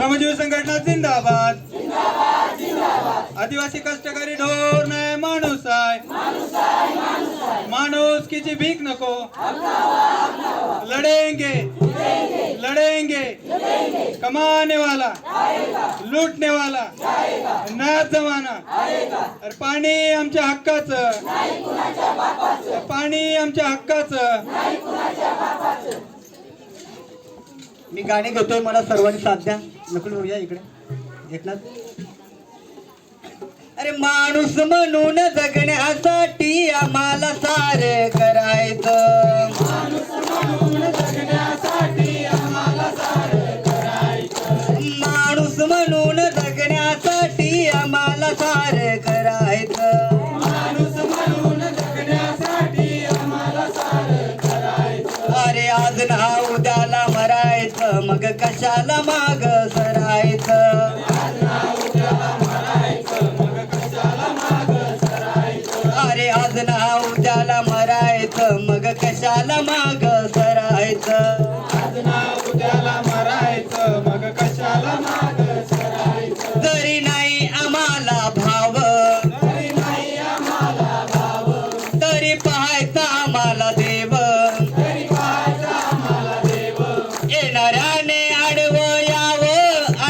श्रमजीवी संघटना जिंदाबाद. आदिवासी कष्टकरी ढोर नाही माणूस आहे. माणूस किची भीक नको. लढेंगे. लढेंगे. कमाने वाला लूटने वाला ना जमाना. अरे पाणी आमच्या हक्काचं. पाणी आमच्या हक्काचं. मी गाणी घेतोय मला सर्वांनी साथ द्या. नकुल भाऊ या इकडे. घेतलात अरे माणूस म्हणून जगण्यासाठी आम्हाला सारे करायचं. माणूस म्हणून जगण्यासाठी आम्हाला सारे करायचं. मग कशाला माग सरायचं? अरे आज ना उद्याला मरायचं मग कशाला माग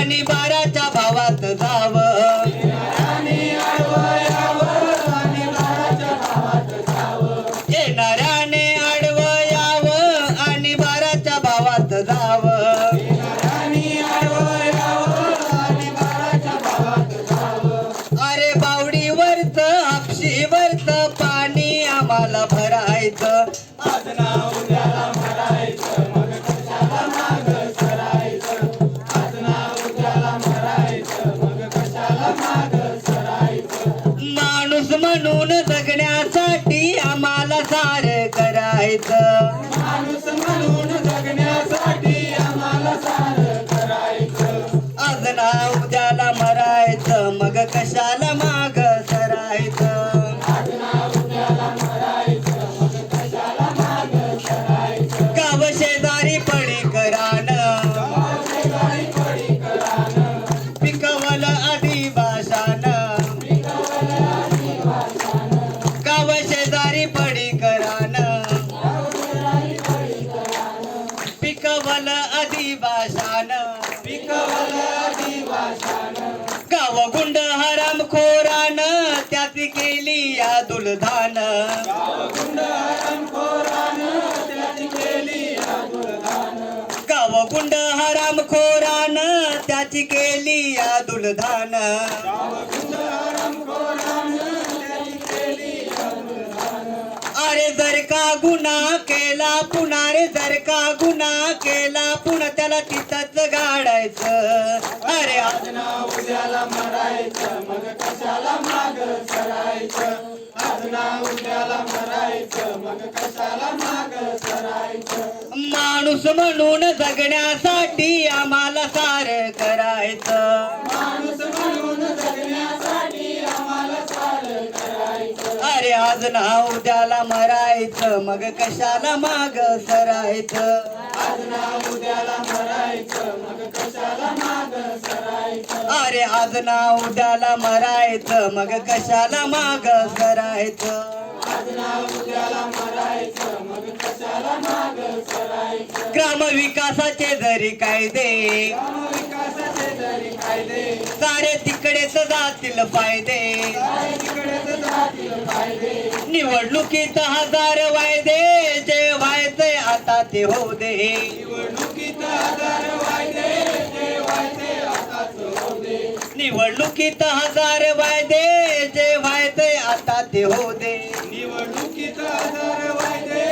आणि बाराच्या भावात जावं. येणाऱ्याने आडवं यावं आणि बाराच्या भावात जावं. अरे बावडीवरच हापशीवरच पाणी आम्हाला भरायचं. आज ना उद्याला माणूस म्हणून जगण्यासाठी आम्हाला सारे करायचं. माणूस म्हणून जगण्यासाठी आम्हाला सार या दुलधान गाव गुंड हराम खोरान त्याची केली या दुलधान अरे जर का गुन्हा केला पुन्हा रे जर का गुन्हा केला पुन्हा त्याला तिथंच गाडायचं. अरे आज ना उद्याला मरायचं मग कशाला माग सरायचं? माणूस म्हणून जगण्यासाठी आम्हाला आज ना उद्याला मरायचं. मग कशाला माग सरायचं? आज ना उद्याला मरायचं. मग कशाला माग सरायचं? अरे आज ना उद्याला मरायचं. मग कशाला माग सरायचं? आज ना उद्याला मरायचं. मग कशाला माग सरायचं? ग्राम विकासाचे जरी कायदे विकासाचे जरी कायदे सारे जातील फायदे. निवडणुकीत हजार वायदे जे व्हायचे आता ते होऊ दे. निवडणुकीत हजार वायदे जे व्हायचे निवडणुकीत हजार वायदे जे व्हायचे आता ते होऊ दे. निवडणुकीत हजार वायदे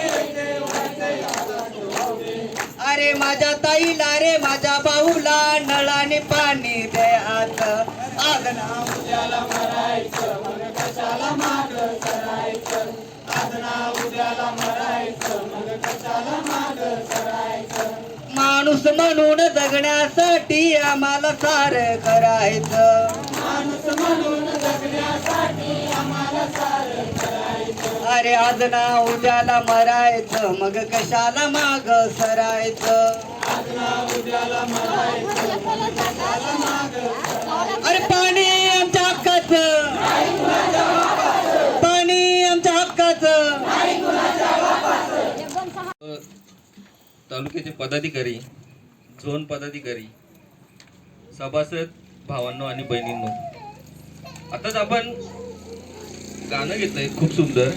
अरे माझ्या ताईला रे माझ्या भाऊला नळाने पाणी दे आता. उद्याला मरायचं मग कशाला माग सरायचं? आज ना उद्याला मरायचं मग कशाला माग सरायचं? माणूस म्हणून जगण्यासाठी आम्हाला सार करायचं. माणूस म्हणून जगण्यासाठी आम्हाला सारं करायचं. अरे आज ना उद्याला मरायचं मग कशाला माग सरायचं? अरे पाणी आमच्या हक्काच. पाणी आमच्या हक्काच. तालुक्याचे पदाधिकारी झोन पदाधिकारी सभासद भावांनो आणि बहिणींनो. आताच आपण गाणं घेतलंय खूप सुंदर.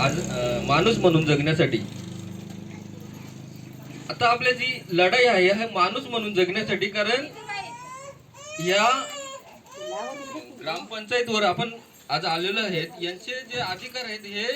आज माणूस म्हणून जगण्यासाठी. आता आपल्या जी लढाई आहे हे माणूस म्हणून जगण्यासाठी कारण या ग्रामपंचायतवर आपण आज आलेलो आहेत. यांचे जे अधिकार आहेत हे